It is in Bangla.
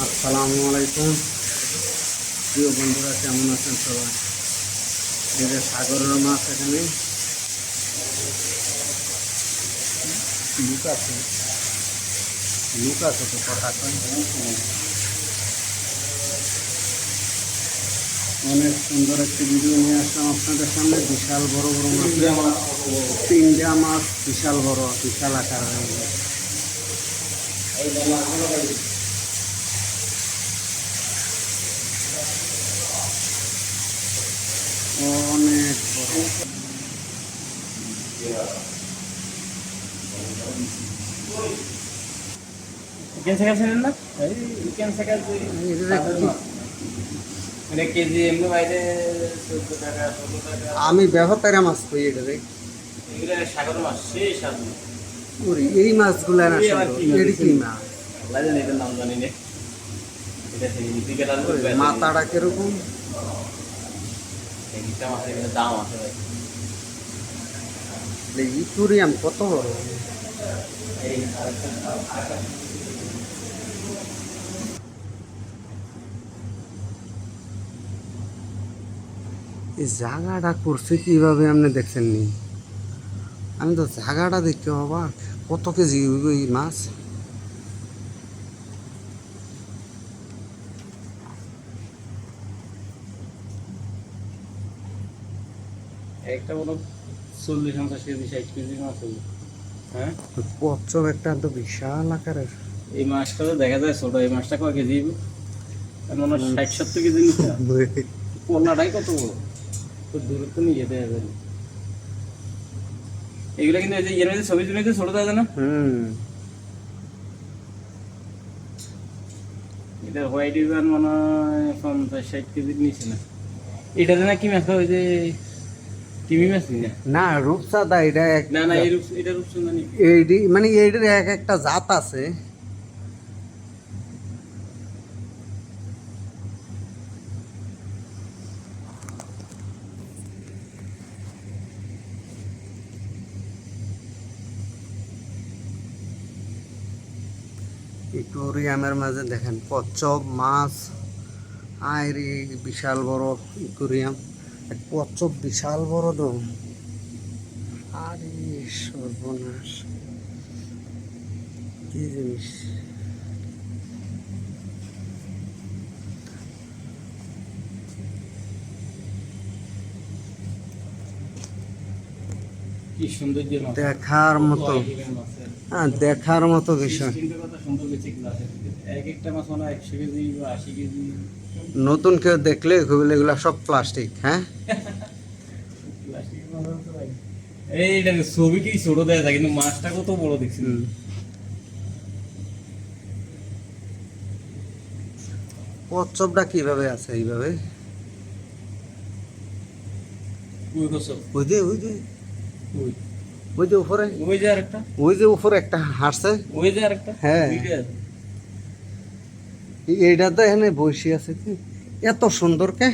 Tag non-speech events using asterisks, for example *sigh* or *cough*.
আসসালামু আলাইকুম। প্রিয় বন্ধুরা কেমন আছেন সবাই? যে সাগরের মাছ এখানে। লুক আছে। লুক আছে তো কথা অনেক সুন্দর একটি ভিডিও নিয়ে আসলাম আপনাদের সামনে। বিশাল বড় বড় মাছ। তিনটা মাছ বিশাল বড় বিশাল আকার হয়ে গেছে অনেক বড় চিকেন শেখা ছিলেন না? এই চিকেন শেখা এটা কেজি এমনি বাইরে চোদ্দ টাকা ষোলো টাকা। আমি ব্যবহার মাছ কই এটা রে এগুলো সাগর মাছ সেই স্বাদ ওরে, এই মাছগুলো না মাছ? এটি কি মাছ? আল্লাহ জানে এটার নাম জানি না। এটা সেই মাথাটা কীরকম? এইটা মাছের এখানে দাম আছে ভাই। এই ইকুরিয়াম কত বড়? এই জায়গাটা করছে কীভাবে আপনি দেখছেন নি আমি তো জায়গাটা দেখতে অবাক। কত কেজি মাছ? একটা বলো চল্লিশ পঞ্চাশ কেজি ষাট কেজি মাছ হলো হ্যাঁ? একটা তো বিশাল আকারের। এই মাছটা তো দেখা যায় ছোট এই মাছটা কয় কেজি? মনে হয় ষাট সত্তর কেজি পোলাটাই *laughs* কত বড়? তো দূরত্ব নিয়ে যেতে হবে এগুলো কিন্তু এই যে ইয়ের মধ্যে ছবি তুলে ছোট থাকে না? হুম। এটা হোয়াইট ইভান মনে হয় পঞ্চাশ ষাট কেজির নিচে না। এটাতে না কি মাছ ওই যে টিমি মাছ না? রূপসাদা এটা এক না না এই এটা রূপসুন্দর নি এইডি মানে এইটার এক একটা জাত আছে। ইকুরিয়ামের মাঝে দেখেন কচ্ছপ মাছ আইরি বিশাল বড় ইকুরিয়াম কচ্ছপ বিশাল বড় তো আরে সর্বনাশ। কি জিনিস? দেখার মতো। হ্যাঁ দেখার মতো বিষয় নতুন কেউ দেখলে এগুলা সব প্লাস্টিক হ্যাঁ। এইটা ছবি কি ছোট দেয়া যায় কিন্তু মাছটা কত বড় দেখছি হুম। কচ্ছপটা কীভাবে আছে এইভাবে ওই কসব ওই যে ওই যে ওই ওই যে উপরে। ওই যে আরেকটা ওই যে উপরে একটা হাসছে ওই যে আরেকটা হ্যাঁ। এইটা তো এখানে বসে আছে কি? এত সুন্দর কে?